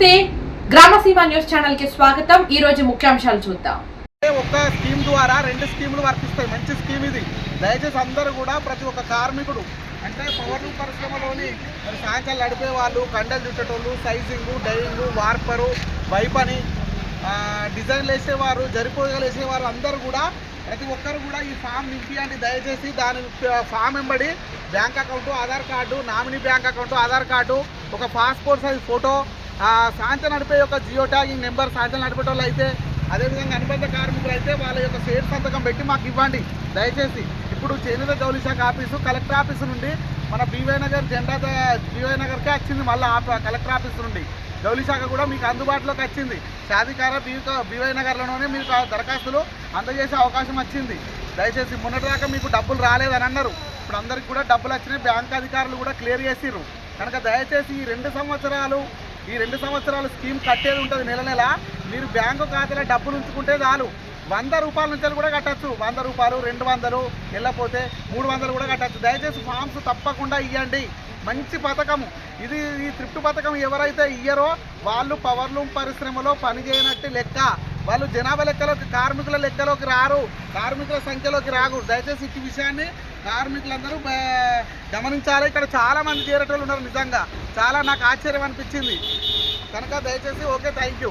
నమస్తే. గ్రామసీమ న్యూస్ ఛానల్కి స్వాగతం. ఈ రోజు ముఖ్యాంశాలు చూద్దాం. ఒక్క స్కీమ్ ద్వారా రెండు స్కీములు వర్తిస్తాయి. మంచి స్కీమ్ ఇది. దయచేసి అందరూ కూడా ప్రతి ఒక్క కార్మికుడు అంటే పవర్ పరిశ్రమలోని సాయంకాలం నడిపే వాళ్ళు కండలు చుట్టేటోళ్ళు సైజింగ్ డైయింగు వార్పరు వైపని డిజైన్లు వేసేవారు జరిపోగలు వేసేవారు అందరూ కూడా ప్రతి ఒక్కరు కూడా ఈ ఫామ్ నింపియండి. దయచేసి దాని ఫామ్ వెంబడి bank account Aadhaar card nominee bank account Aadhaar card ఒక పాస్పోర్ట్ సైజ్ ఫోటో సాయంత్రం నడిపే యొక్క జియో ట్యాగింగ్ నెంబర్ సాయంత్రం నడిపేటోళ్ళు అయితే అదేవిధంగా అనుబంధ కార్మికులు అయితే వాళ్ళ యొక్క షేర్ సంతకం పెట్టి మాకు ఇవ్వండి. దయచేసి ఇప్పుడు చేనేత జౌలి శాఖ ఆఫీసు కలెక్టర్ ఆఫీసు నుండి మన బీవై నగర్ జెండా బీవై నగర్కే వచ్చింది. మళ్ళీ కలెక్టర్ ఆఫీస్ నుండి. జౌలి శాఖ కూడా మీకు అందుబాటులోకి వచ్చింది. సాధికార బీవీ బీవై నగర్లోనే మీకు దరఖాస్తులు అందజేసే అవకాశం వచ్చింది. దయచేసి మొన్నటిదాకా మీకు డబ్బులు రాలేదని అన్నారు. ఇప్పుడు అందరికి కూడా డబ్బులు వచ్చినాయి. బ్యాంక్ అధికారులు కూడా క్లియర్ చేసిర్రు. కనుక దయచేసి ఈ రెండు సంవత్సరాలు ఈ రెండు సంవత్సరాలు స్కీమ్ కట్టేది ఉంటుంది నెల నెల. మీరు బ్యాంకు ఖాతాలో డబ్బులు ఉంచుకుంటే చాలు. వంద రూపాయల నుంచి కూడా కట్టచ్చు. వంద రూపాయలు రెండు వందలు వెళ్ళపోతే మూడు వందలు కూడా కట్టచ్చు. దయచేసి ఫామ్స్ తప్పకుండా ఇవ్వండి మంచి పథకము. ఇది ఈ త్రిప్టు పథకం ఎవరైతే ఇయ్యరో వాళ్ళు పవర్లూమ్ పరిశ్రమలో పనిచేయనట్టు లెక్క. వాళ్ళు జనాభా లెక్కలోకి కార్మికుల లెక్కలోకి రారు. కార్మికుల సంఖ్యలోకి రారు దయచేసి ఈ విషయాన్ని కార్మికులందరూ గమనించాలి. ఇక్కడ చాలా మంది చేరేటోళ్ళు ఉన్నారు నిజంగా. చాలా నాకు ఆశ్చర్యం అనిపించింది. కనుక దయచేసి ఓకే థ్యాంక్ యూ.